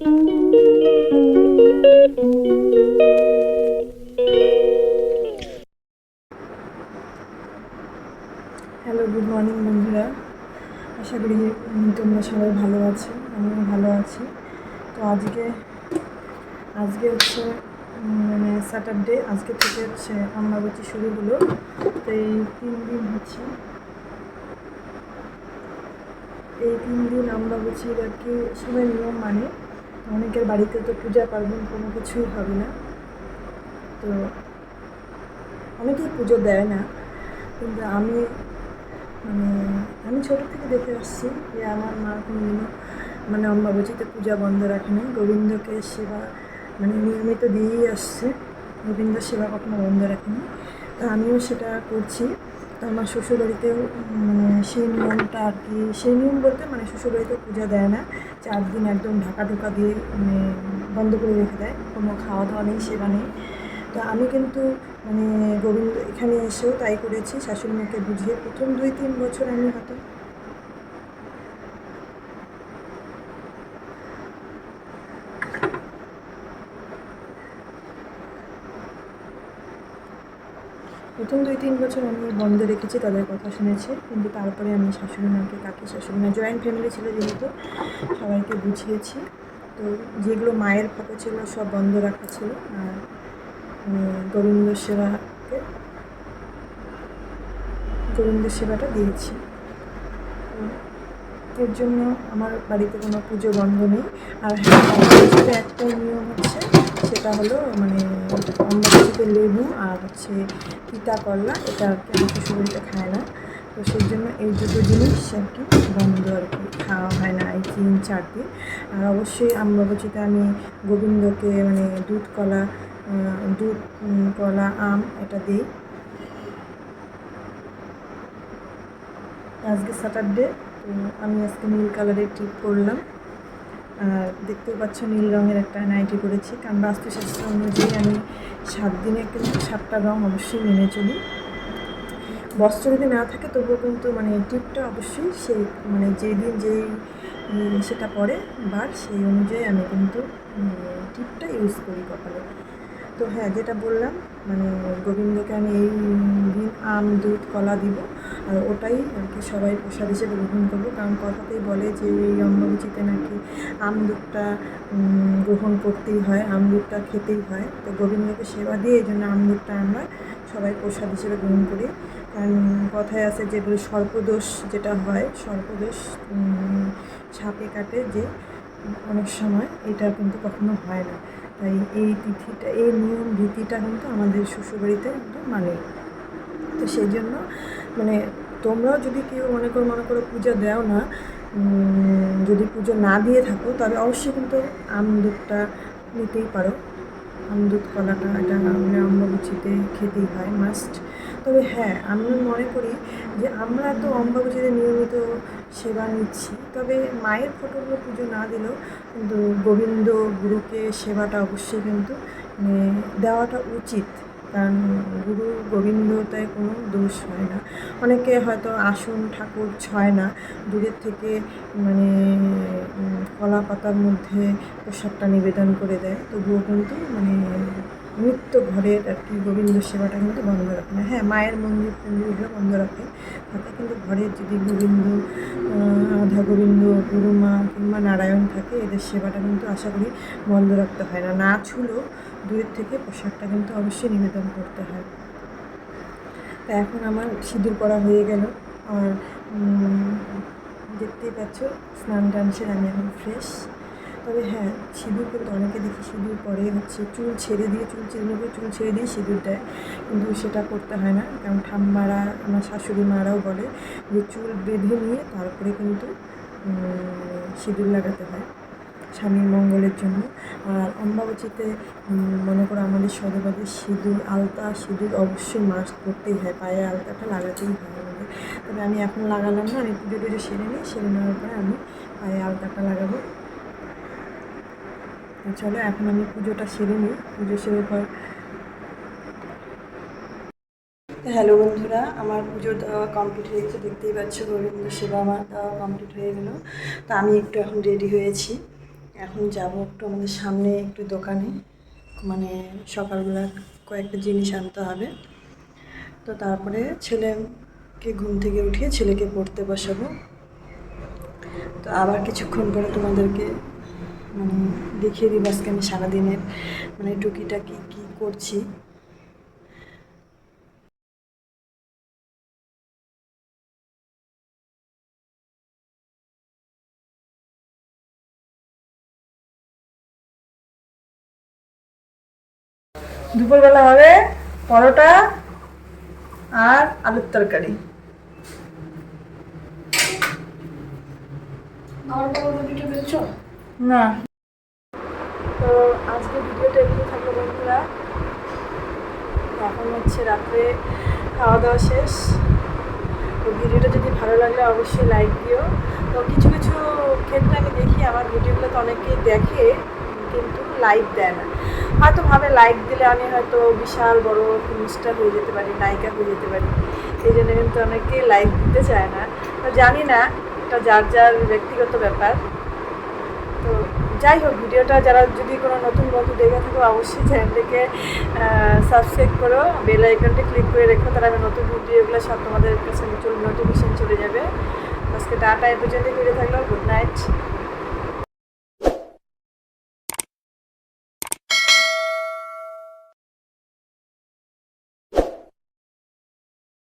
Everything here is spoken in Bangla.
হ্যালো গুড মর্নিং বন্ধুরা। আশা করি তোমরা সবাই ভালো আছো, আমিও ভালো আছি। তো আজকে আজকে হচ্ছে মানে স্যাটারডে আজকে থেকে হচ্ছে অম্বাবতী শুরু হলো। তো এই তিন দিন হচ্ছে, এই তিন দিন আমরা অম্বাবতীর আর কি সবাই নিয়ম মানে অনেকের বাড়িতে তো পূজা, পার্বণ কোনো কিছুই হবে না। তো অনেকেই পুজো দেয় না। কিন্তু আমি মানে আমি ছোটো থেকে দেখে আসছি যে আমার মা কোনোদিনও মানে অম্বাবতীতে পূজা বন্ধ রাখেনি গোবিন্দকে সেবা মানে নিয়মিত দিয়েই আসছে। গোবিন্দ সেবা কখনো বন্ধ রাখেনি তো আমিও সেটা করছি। তো আমার শ্বশুরবাড়িতেও মানে সেই নিয়মটা আর কি, সেই নিয়ম বলতে মানে শ্বশুরবাড়িতে পূজা দেয় না। চার দিন একদম ঢাকা ঢোকা দিয়ে মানে বন্ধ করে রেখে দেয়। কোনো খাওয়া দাওয়া নেই, সেবা নেই। তো আমি কিন্তু মানে গোবিন্দ এখানে এসেও তাই করেছি শাশুড়ি মাকে বুঝিয়ে প্রথম দুই তিন বছর আমি হয়তো প্রথম দুই তিন বছর আমি বন্ধ রেখেছি, তাদের কথা শুনেছি। কিন্তু তারপরে আমি শাশুড়ি মাকে, কাকি শাশুড়ি মা জয়েন্ট ফ্যামিলি ছিল যেহেতু, সবাইকে বুঝিয়েছি। তো যেগুলো মায়ের ফটো ছিল, সব বন্ধ রাখা ছিল। আর গোবিন্দ সেবাকে গোবিন্দ সেবাটা দিয়েছি। এর জন্য আমার বাড়িতে কোনো পুজো বন্ধ নেই। আর হ্যাঁ একটা নিয়ম হচ্ছে, সেটা হলো মানে অম্বাবতীতে লেবু আর হচ্ছে তিতা করলা এটা আর কি আমার খায় না। তো সেই জন্য এই দুটো জিনিস আর কি বন্ধ আর কি। খাওয়া হয় না এই তিন, চার দিন। আর অবশ্যই অম্বাবতীতে আমি গোবিন্দকে মানে দুধ, কলা দুধ কলা, আম এটা দিই। আজকে স্যাটারডে তো আমি আজকে নীল কালারের টিপ করলাম দেখতেও পাচ্ছ নীল রঙের একটা নাইটি করেছি কারণ বাস্তুশাস্ত্র অনুযায়ী আমি সাত দিনে কিন্তু সাতটা রঙ অবশ্যই মেনে চলি। বস্ত্র যদি না থাকে, তবুও কিন্তু মানে টিপটা অবশ্যই সেই মানে যেই দিন যেই সেটা পরে, বার সেই অনুযায়ী আমি কিন্তু টিপটা ইউজ করি কপালে তো হ্যাঁ যেটা বললাম মানে গোবিন্দকে আমি এই দিন আম, দুধ, কলা দিব, আর ওটাই আর কি সবাই প্রসাদ হিসেবে গ্রহণ করব। কারণ কথাতেই বলে যে এই অম্বাবুচিতে নাকি আম, দুধটা গ্রহণ করতেই হয়, আম, দুধটা খেতেই হয়। তো গোবিন্দকে সেবা দিয়ে এই জন্য আম, দুধটা আমরা সবাই প্রসাদ হিসেবে গ্রহণ করি। কারণ কথায় আছে যে সর্পদোষ যেটা হয়, সর্পদোষ সাপে কাটে যে অনেক সময়, এটা কিন্তু কখনো হয় না। তাই এই তিথিটা, এই নিয়ম ভীতিটা কিন্তু আমাদের শ্বশুরবাড়িতে কিন্তু মানে। তো সেই জন্য মানে তোমরাও যদি কেউ মনে করো মনে করো পূজা দেও না যদি পুজো না দিয়ে থাকো তবে অবশ্যই কিন্তু আম দুধটা নিতেই পারো। আম দুধ কলাটা এটা মানে অম্বাবুচিতে খেতেই হয় মাস্ট তবে হ্যাঁ আমি মনে করি যে আমরা তো অম্বাবুচিতে নিয়মিত সেবা নিচ্ছি। তবে মায়ের ফটোগুলো পুজো না দিলেও কিন্তু গোবিন্দ গুরুকে সেবাটা অবশ্যই কিন্তু মানে দেওয়াটা উচিত। কারণ গুরু গোবিন্দতায় কোনো দোষ হয় না। অনেকে হয়তো আসন, ঠাকুর ছয় না, দূরের থেকে মানে কলা পাতার মধ্যে প্রসাদটা নিবেদন করে দেয়। তবুও কিন্তু মানে নিত্য ঘরের আর কি গোবিন্দ সেবাটা কিন্তু বন্ধ রাখে না। হ্যাঁ মায়ের মন্দির টন্দিরগুলো বন্ধ রাখে। তাতে কিন্তু ঘরের যদি গোবিন্দ গোবিন্দ, গুরুমা কিংবা নারায়ণ থাকে, এদের সেবাটা কিন্তু আশা করি বন্ধ রাখতে হয় না। না ছুলেও দূরের থেকে পোশাকটা কিন্তু অবশ্যই নিবেদন করতে হয়। তা এখন আমার সিঁদুর করা হয়ে গেল। আর দেখতেই পাচ্ছ, স্নান টান সেরে আমি এখন ফ্রেশ তবে হ্যাঁ সিঁদুর কিন্তু অনেকে দেখি সিঁদুর পরে হচ্ছে চুল ছেড়ে দিয়ে, চুল চিরুনি করে চুল ছেড়ে দিয়ে সিঁদুর দেয়। কিন্তু সেটা করতে হয় না। কারণ ঠাম্মারা, আমার শাশুড়ি মারাও বলে যে চুল বেঁধে নিয়ে তারপরে কিন্তু সিঁদুর লাগাতে হয় স্বামীর মঙ্গলের জন্য। আর অম্বাবতীতে মনে করো আমাদের সদবাদে সিঁদুর, আলতা সিঁদুর অবশ্যই মাস্ট করতেই হয়। পায়ে আলতাটা লাগাতেই হয় আমাদের। তবে আমি এখন লাগালাম না, আমি পুজো টুজো সেরে নিই, সেরে নেওয়ার পরে আমি পায়ে আলতাটা লাগাবো। চলো, এখন আমি পুজোটা সেরে নিই। পুজো সেরে পর হ্যালো বন্ধুরা, আমার পুজোর দেওয়া কমপ্লিট হয়ে গেছে, দেখতেই পাচ্ছ গোবিন্দ সেবা আমার দেওয়া কমপ্লিট হয়ে গেল। তো আমি একটু এখন রেডি হয়েছি। এখন যাব একটু আমাদের সামনে একটু দোকানে। মানে সকালবেলা কয়েকটা জিনিস আনতে হবে। তো তারপরে ছেলেকে ঘুম থেকে উঠিয়ে ছেলেকে পড়তে বসাবো। তো আবার কিছুক্ষণ পরে তোমাদেরকে মানে দেখিয়ে দিব আজকে আমি সারাদিনের মানে টুকিটাকি কী করছি। দুপুরবেলা হবে পরোটা আর আলুর তরকারি। না। তো আজকে ভিডিওটা এগুলো থাকল বন্ধুরা। এখন হচ্ছে রাত্রে খাওয়া দাওয়া শেষ। তো ভিডিওটা যদি ভালো লাগলে অবশ্যই লাইক দিও। তো কিছু কিছু ক্ষেত্রে আমি দেখি আমার ভিডিওগুলো তো অনেকেই দেখে। কিন্তু লাইক দেয় না। হয়তো ভাবে লাইক দিলে আমি হয়তো বিশাল বড় ফিল্মস্টার হয়ে যেতে পারি, নায়িকা হয়ে যেতে পারি। এই জন্য কিন্তু অনেকে লাইক দিতে চায় না। তো জানি না, এটা যার যার ব্যক্তিগত ব্যাপার। তো যাই হোক, ভিডিওটা যারা যদি কোনো নতুন বন্ধু দেখে থাকো, অবশ্যই চ্যানেলটিকে সাবস্ক্রাইব করো। বেল আইকনটি ক্লিক করে রেখো, তাহলে আমি নতুন ভিডিওগুলো সব তোমাদের কাছে নোটিফিকেশন চলে যাবে। আজকে টাটা, এ পর্যন্ত ভিডিও থাকল গুড নাইট